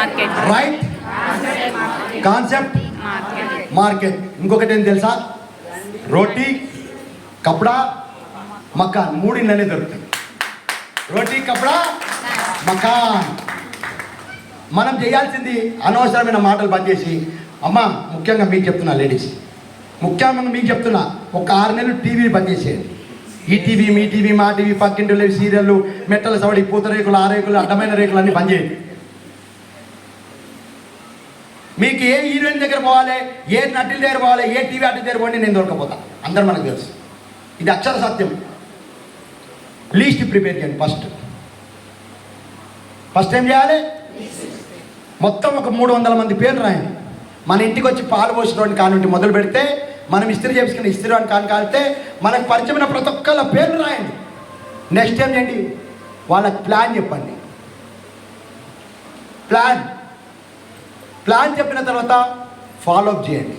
Market right concept market ఇంకొకటి ఏం తెలుసా? రోటీ కపడా మకాన్. మూడు ఇళ్ళనే దొరుకుతాయి. రోటీ కపడా మకాన్. మనం చేయాల్సింది అనవసరమైన మాటలు బంద్ చేసి అమ్మ ముఖ్యంగా మీకు చెప్తున్నా లేడీస్. ముఖ్యంగా మీకు చెప్తున్నా ఒక ఆరు నెలలు టీవీ బంద్ చేసేయండి. ఈ టీవీ మీ టీవీ మా టీవీ పక్కింటి సీరియళ్ళు మెట్టల సవడి పూత రేకులు ఆ రేకులు అడ్డమైన రేకులు అన్నీ బంద్ చేయండి. మీకు ఏ హీరోయిన్ దగ్గర పోవాలి ఏ నటుల దగ్గర పోవాలి ఏ టీవీ అటు దగ్గర పోండి నేను దొరకపోతా. అందరు మనకు తెలుసు. ఇది అక్షర సత్యం. లీస్ట్ ప్రిపేర్ చేయండి ఫస్ట్ ఫస్ట్ ఏం చేయాలి? మొత్తం ఒక మూడు వందల మంది పేర్లు రాయండి. మన ఇంటికి వచ్చి పాలు పోసినటువంటి కానుంటి మొదలు పెడితే మనం ఇస్త్రీ చేసుకుని ఇస్త్రీ అని కాని కాలితే మనకు పరిచయమైన ప్రతి ఒక్కళ్ళ పేర్లు రాయండి. నెక్స్ట్ ఏం చేయండి? వాళ్ళకి ప్లాన్ చెప్పండి. ప్లాన్ ప్లాన్ చెప్పిన తర్వాత ఫాలోఅప్ చేయండి.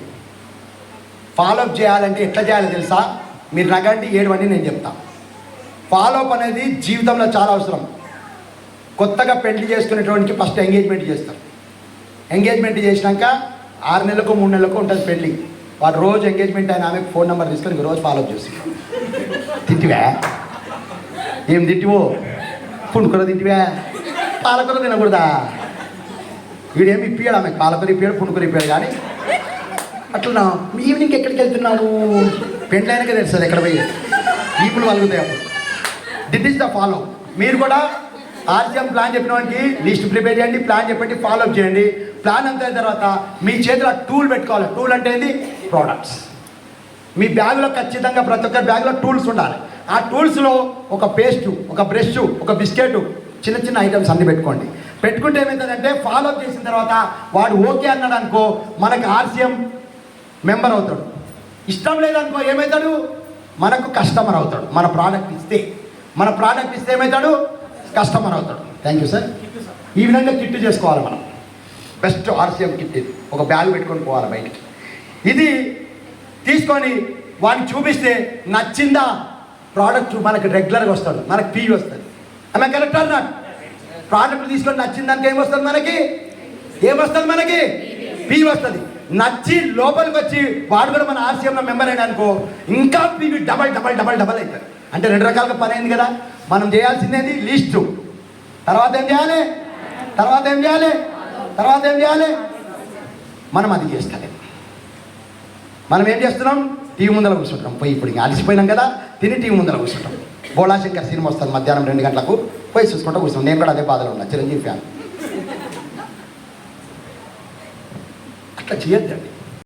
ఫాలోఅప్ చేయాలంటే ఎట్లా చేయాలో తెలుసా? మీరు నగండి ఏడవండి నేను చెప్తా. ఫాలోఅప్ అనేది జీవితంలో చాలా అవసరం. కొత్తగా పెళ్ళి చేసుకునేటువంటి ఫస్ట్ ఎంగేజ్మెంట్ చేస్తారు. ఎంగేజ్మెంట్ చేసినాక ఆరు నెలలకు మూడు నెలలకు ఉంటుంది పెళ్ళి వాడు రోజు ఎంగేజ్మెంట్ అయిన ఆమెకు ఫోన్ నెంబర్ తీసుకొని రోజు ఫాలోఅప్ చేసి. తింటివా ఏం తిట్టివో? పుండుకూర తింటివా పాలకూర తినకూడదా? వీడేమి ఇప్పియాడు ఆమె కాలకొని ఇప్పాడు పుణుకొని ఇప్పాడు కానీ. అట్లా ఈవినింగ్ ఎక్కడికి వెళ్తున్నావు? పెండ్లైనకే తెలుస్తుంది ఎక్కడ పోయి. ఈపులు కలుగుతాయి అప్పుడు. దిట్ ఈస్ ద ఫాలో మీరు కూడా ఆర్జీఎం ప్లాన్ చెప్పిన వాడికి లిస్ట్ ప్రిపేర్ చేయండి ప్లాన్ చెప్పండి ఫాలో అప్ చేయండి. ప్లాన్ అంత తర్వాత మీ చేతిలో టూల్ పెట్టుకోవాలి. టూల్ అంటే ఏంది? ప్రోడక్ట్స్ మీ బ్యాగ్లో ఖచ్చితంగా ప్రతి ఒక్క బ్యాగ్లో టూల్స్ ఉండాలి. ఆ టూల్స్లో ఒక పేస్టు ఒక బ్రష్ ఒక బిస్కెట్ చిన్న చిన్న ఐటమ్స్ అన్ని పెట్టుకోండి. పెట్టుకుంటే ఏమవుతుందంటే ఫాలో చేసిన తర్వాత వాడు ఓకే అన్నాడు అనుకో మనకు ఆర్సీఎం మెంబర్ అవుతాడు. ఇష్టం లేదనుకో ఏమవుతాడు మనకు కస్టమర్ అవుతాడు. మన ప్రోడక్ట్ ఇస్తే. మన ప్రోడక్ట్ ఇస్తే ఏమవుతాడు కస్టమర్ అవుతాడు. థ్యాంక్ యూ సార్ ఈ విధంగా కిట్ చేసుకోవాలి మనం. బెస్ట్ ఆర్సీఎం కిట్ ఇది. ఒక బ్యాగ్ పెట్టుకొని పోవాలి బయటికి. ఇది తీసుకొని వాడిని చూపిస్తే నచ్చిందా? ప్రోడక్ట్ మనకి రెగ్యులర్గా వస్తాడు. మనకి పీవీ వస్తుంది ఆమె కరెక్ట్ అన్నాడు ప్రోడక్ట్ తీసుకొని నచ్చిందానికి ఏమొస్తుంది మనకి? ఏమొస్తుంది మనకి? పీవీ వస్తుంది. నచ్చి లోపలికి వచ్చి వాడు కూడా మన ఆర్సీఎంలో మెంబర్ అయినా అనుకో ఇంకా PV double double double double అవుతుంది అంటే రెండు రకాలుగా పని అయింది కదా. మనం చేయాల్సిందేది లిస్టు. తర్వాత ఏం చేయాలి? తర్వాత ఏం చేయాలి? తర్వాత ఏం చేయాలి? మనం అది చేస్తలేం మనం ఏం చేస్తున్నాం? టీవీ ముందర కూర్చుంటాం పోయి ఇప్పుడు ఇంకా అలసిపోయినాం కదా. తిని టీవీ ముందర కూర్చుంటాం బోళాశంకర్ సినిమా వస్తుంది మధ్యాహ్నం రెండు గంటలకు. పోయి చూసుకుంటూ కూర్చున్నాం. నేను కూడా అదే బాధలో ఉన్నా. చిరంజీవి ఫ్యాన్. అట్లా చేయొద్దండి.